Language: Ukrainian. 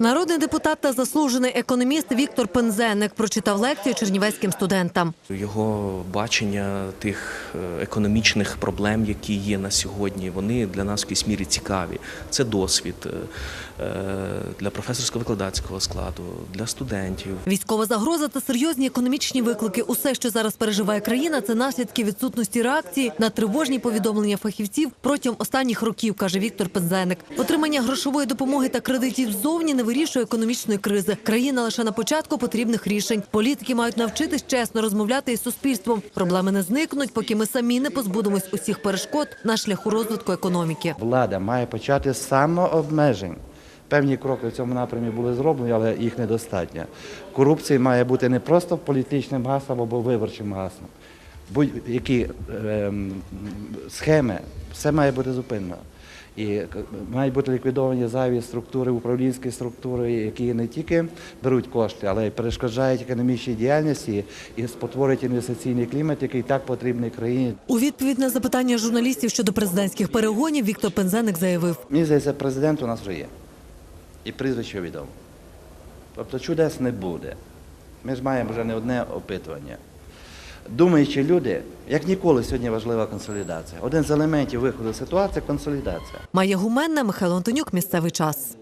Народний депутат та заслужений економіст Віктор Пензенник прочитав лекцію чернівецьким студентам. Його бачення тих е, економічних проблем, які є на сьогодні, вони для нас в якійсь мірі цікаві. Це досвід е, для професорсько-викладацького складу, для студентів. Військова загроза та серйозні економічні виклики. Усе, що зараз переживає країна, це наслідки відсутності реакції на тривожні повідомлення фахівців протягом останніх років, каже Віктор Пензенник. Отримання грошової допомоги та кредитів ззовні не вирішує економічної кризи. Країна лише на початку потрібних рішень. Політики мають навчитись чесно розмовляти із суспільством. Проблеми не зникнуть, поки ми самі не позбудемось усіх перешкод на шляху розвитку економіки. Влада має почати з самообмежень. Певні кроки в цьому напрямі були зроблені, але їх недостатньо. Корупція має бути не просто політичним гаслом або виборчим гаслом. Будь-які ем, схеми, все має бути зупинено. І мають бути ліквідовані зайві структури, управлінські структури, які не тільки беруть кошти, але й перешкоджають економічній діяльності і спотворюють інвестиційний клімат, який так потрібний країні. У відповідь на запитання журналістів щодо президентських перегонів Віктор Пензенник заявив. Мені здається, президент у нас вже є. І прізвище відомо. Тобто чудес не буде. Ми ж маємо вже не одне опитування. Думаючи люди, як ніколи сьогодні важлива консолідація. Один з елементів виходу ситуації консолідація. Майя Гуменна, Михайло Антонюк, місцевий час.